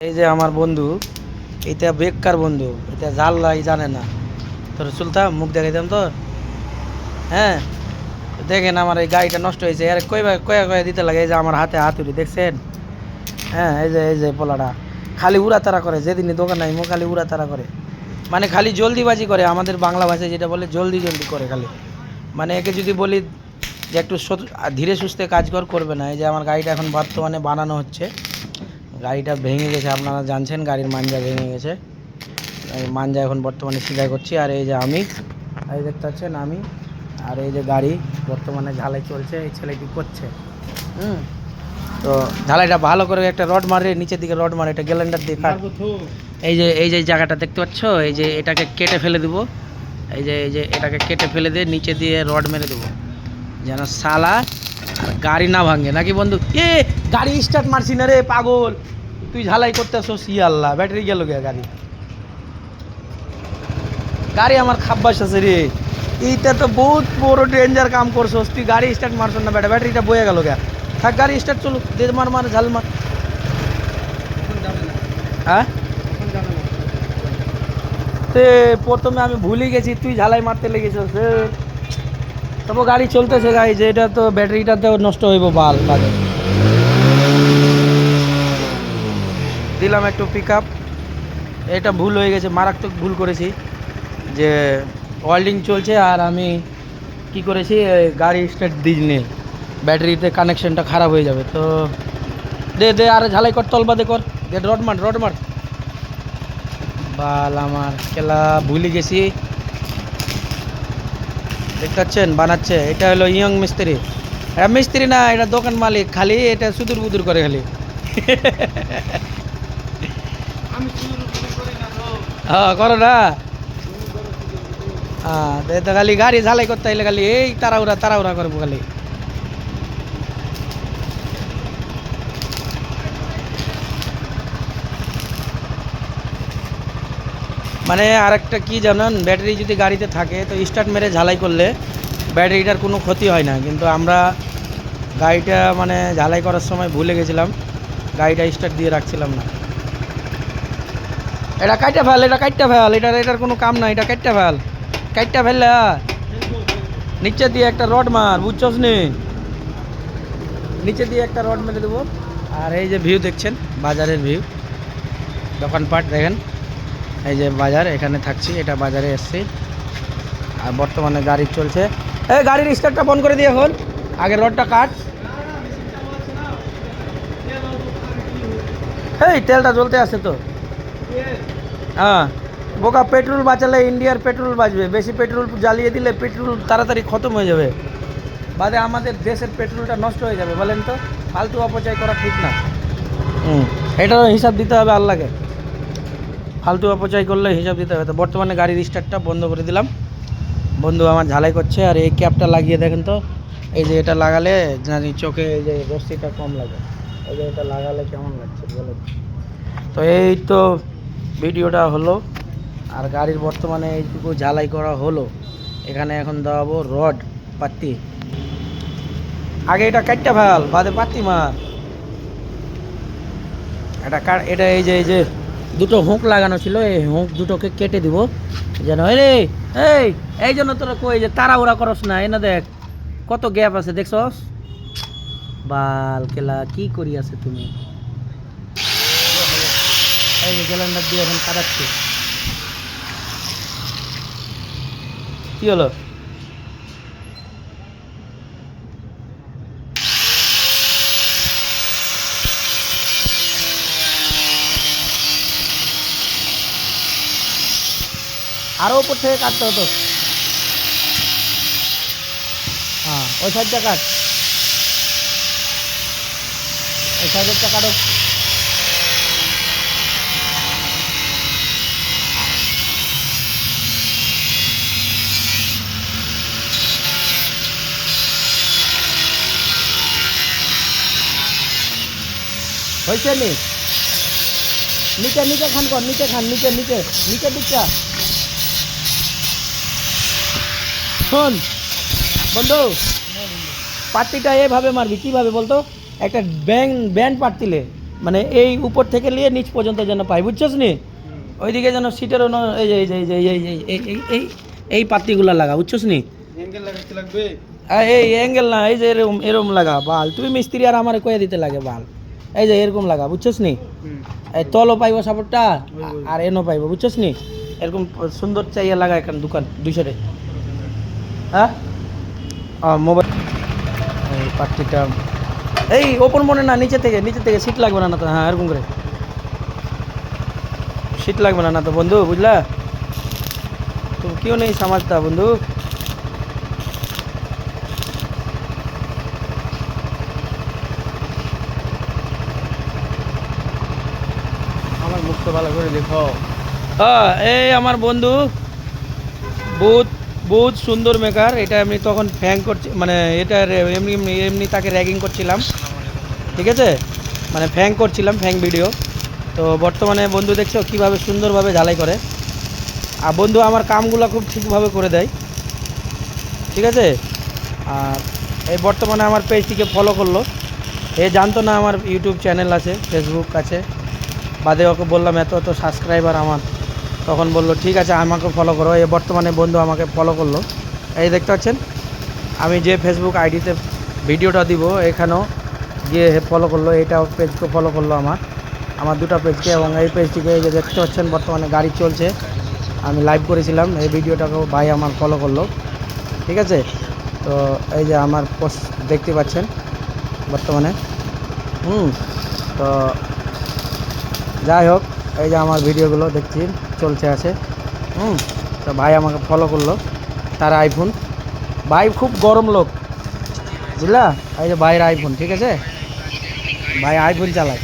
এই যে আমার বন্ধু, এটা বেকার বন্ধু, এটা জানলাই জানে না। তোর সুলতান মুখ দেখাইতাম তো। হ্যাঁ দেখেন আমার এই গাড়িটা নষ্ট হয়েছে। আর কয়বার কয়া কয়া দিতে লাগে? এই যে আমার হাতে হাতুড়ি, দেখছেন? হ্যাঁ এই যে এই যে পোলাটা। খালি উড়াতারা করে, যেদিনই দোকান নাই মো খালি উড়াতারা করে। মানে খালি জলদিবাজি করে, আমাদের বাংলা ভাষায় যেটা বলে, জলদি জলদি করে খালি। মানে একে যদি বলি যে একটু ধীরে সুস্থে কাজ কর, করবে না। এই যে আমার গাড়িটা এখন বর্তমানে বানানো হচ্ছে। গাড়িটা ভেঙে গেছে আপনারা জানছেন গাড়ির মাঞ্জা ভেঙে গেছে। মাঞ্জা এখন বর্তমানে সিলাই করছি আর এই যে আমি এই দেখতে পাচ্ছেন আমি আর এই যে গাড়ি বর্তমানে ঝালাই চলছে এই ছেলেটি করছে? হুম? তো ঝালাইটা ভালো করে একটা রড মারে নিচের দিকে রড মারে এটা গ্যালেন্ডার দিয়ে কাট। এই যে এই যে জায়গাটা দেখতে পাচ্ছ এই যে এটাকে কেটে ফেলে দেবো। এই যে এই যে এটাকে কেটে ফেলে দিয়ে নিচে দিয়ে রড মেরে দেবো। যেন সালা গাড়ি না ভাঙে, নাকি বন্ধু? এ, গাড়ি স্টার্ট মারছি না রে, পাগল। তুই ঝালাই করতে আসো সি আল্লাহ, ব্যাটারি গেল গে গাড়ি। গাড়ি আমার খাব্বাস আছে রে। এইটা তো বহুত বড় ডেঞ্জার কাম করছোস, তুই গাড়ি স্টার্ট মারছ না, ব্যাটা, ব্যাটারিটা বয়ে গেল গে থাক, গাড়ি স্টার্ট চলুক দে মার মার, ঝাল মার। হ্যাঁ? তে, প্রথমে আমি ভুলে গেছি, তুই ঝালাই মারতে লেগেছিস, এ। তবু গাড়ি চলতেছে গাড়ি যে এটা তো ব্যাটারিটা তো নষ্ট হইব বাল, বাজে। দিলাম একটু পিক এটা ভুল হয়ে গেছে, মারাত্মক ভুল করেছি। যে ওয়েল্ডিং চলছে আর আমি কি করেছি গাড়ি স্টার্ট দিইনি ব্যাটারিতে কানেকশনটা খারাপ হয়ে যাবে, তো দে দে, আর ঝালাই কর তল বাদে কর। দে, রড মার রড মার। বাল আমার খেলা ভুলে গেছি। দেখতে পাচ্ছেন বানাচ্ছে। এটা হলো ইয়ং মিস্ত্রি। এটা মিস্ত্রি না এটা দোকান মালিক। খালি এটা সুদূর বুদুর করে খালি। হ্যাঁ করো না। হ্যাঁ খালি গাড়ি ঝালাই করতে হলে খালি এই তাড়াহুড়া তাড়াহুড়া করব খালি। মানে আরেকটা কি জানেন, ব্যাটারি যদি গাড়িতে থাকে, তো স্টার্ট মেরে ঝালাই করলে ব্যাটারিটার কোনো ক্ষতি হয় না। কিন্তু আমরা গাড়িটা মানে ঝালাই করার সময় ভুলে গেছিলাম, গাড়িটা স্টার্ট দিয়ে রাখছিলাম না। এটা কাইটা ফেল, এটা কাইটা ফেল, এটার এটার কোনো কাম নাই, এটা কাইটা ফেল। কাইটা ফেললে নিচে দিয়ে একটা রড মার, বুঝছস নি? নিচে দিয়ে একটা রড মেরে দেবো। আর এই যে ভিউ দেখছেন, বাজারের ভিউ দোকানপাট দেখেন। এই যে বাজার, এখানে থাকছি, এটা বাজারে এসছি। আর বর্তমানে গাড়ি চলছে। এই গাড়ির স্টার্টটা বন্ধ করে দিয়ে এখন আগে রডটা কাট। এই, তেলটা জ্বলতে আছে তো। হ্যাঁ বোকা পেট্রোল বাঁচালে ইন্ডিয়ার পেট্রোল বাঁচবে। বেশি পেট্রোল জ্বালিয়ে দিলে পেট্রোল তাড়াতাড়ি খতম হয়ে যাবে। বাদে আমাদের দেশের পেট্রোলটা নষ্ট হয়ে যাবে, বলেন তো। ফালতু অপচয় করা ঠিক না। হুম, এটারও হিসাব দিতে হবে আল্লাহকে। ফালতু অপচয় করলে হিসাব দিতে হবে। তো বর্তমানে গাড়ির স্টার্টটা বন্ধ করে দিলাম। বন্ধু আমার ঝালাই করছে আর এই ক্যাপটা লাগিয়ে দেখেন তো। এই যে এটা লাগালে জানি চোখে এই যে রশ্মিটা কম লাগে। এই যে এটা লাগালে কেমন লাগছে বলেন। তো এই তো ভিডিওটা হলো। আর গাড়ির বর্তমানে এইটুকু ঝালাই করা হলো। এখানে এখন দেওয়াবো রড পাত্তি আগে এটা কাটটা ভালো বাদে পাত্তি মার। এটা এটা এই যে এই যে দুটো হুঁক লাগানো ছিল, এই হুঁক দুটোকে কেটে দিব। যেন রে, এই এই জন্য তোরা কই যে তাড়াহুড়া করস না এনে দেখ, কত গ্যাপ আছে, দেখছস? বাল কেলা কি করি আছে তুমি? এই যে গ্যালেন্ডার দিয়ে এখন কাটাচ্ছি। কি হলো? আরও উপর থেকে কাটতে হতো। হ্যাঁ ওই সাইডটা কাট। ওই সাইডেরটা কাটো। হয়েছে নি? নিচে নিচে খান কর, নিচে খান, নিচে নিচে নিচের দিকটা। শোন বন্ধু পাত্তিটা এভাবে মারবি কীভাবে বলতো? একটা ব্যাং ব্যান্ড পাত্তিলে মানে এই উপর থেকে নিয়ে নিচ পর্যন্ত যেন পাই বুঝছস নি? ওইদিকে যেন সিটেরও ন- এই যে এই যে এই যে এই এই এই এই পাত্তিগুলো লাগা বুঝছস নি? এই অ্যাঙ্গেল না এই যে এরকম এরকম লাগা বাল। তুমি মিস্ত্রি আর আমার কয়ে দিতে লাগে বাল। এই যে এরকম লাগা বুঝছস নি? এই তলও পাইবো সাপোর্টটা। আর এনও পাইবো বুঝছস নি? এরকম সুন্দর চাইয়া লাগা এখন দোকান দুইশোরে হ্যাঁ? মোবাইল এই পাত্রিটা এই, ওপর মনে না, নিচে থেকে নিচে থেকে সিট লাগবে না না তো হ্যাঁ এরকম করে। সিট লাগবে না না তো, বন্ধু, বুঝলা? তুমি কেউ নেই সমাজটা, বন্ধু। আমার মুখটা ভালো করে দেখো। এই আমার বন্ধু বহুত বহুত সুন্দর মেকার, এটা এমনি তখন ফ্যাং করছি মানে এটা এমনি এমনি তাকে র্যাগিং করছিলাম। ঠিক আছে? মানে ফ্যাং করছিলাম ফ্যাং ভিডিও তো বর্তমানে বন্ধু দেখছ কীভাবে সুন্দরভাবে ঝালাই করে। আর বন্ধু আমার কামগুলো খুব ঠিকভাবে করে দেয়। ঠিক আছে? আর এই বর্তমানে আমার পেজটিকে ফলো করল। এ জানতো না আমার ইউটিউব চ্যানেল আছে ফেসবুক আছে। বাদে ওকে বললাম, এত এত সাবস্ক্রাইবার আমার। তখন বলল, ঠিক আছে, আমাকে ফলো করো। এই বর্তমানে বন্ধু আমাকে ফলো করল। এই দেখতে পাচ্ছেন, আমি যে ফেসবুক আইডিতে ভিডিওটা দিব, এখানেও গিয়ে ফলো করল, এইটাও পেজকে ফলো করল আমার আমার দুটো পেজকে এবং এই পেজটিকে এই যে দেখতে পাচ্ছেন, বর্তমানে গাড়ি চলছে। আমি লাইভ করেছিলাম, এই ভিডিওটাকেও ভাই আমার ফলো করল, ঠিক আছে? তো এই যে আমার পোস্ট দেখতে পাচ্ছেন, বর্তমানে। হুম, তো যাই হোক এই যে আমার ভিডিওগুলো দেখছি, চলছে আছে। হুম, তো ভাই আমাকে ফলো করল, তার আইফোন ভাই খুব গরম লোক, বুঝলা? এই যে ভাইয়ের আইফোন ঠিক আছে? ভাই আইফোন চালায়।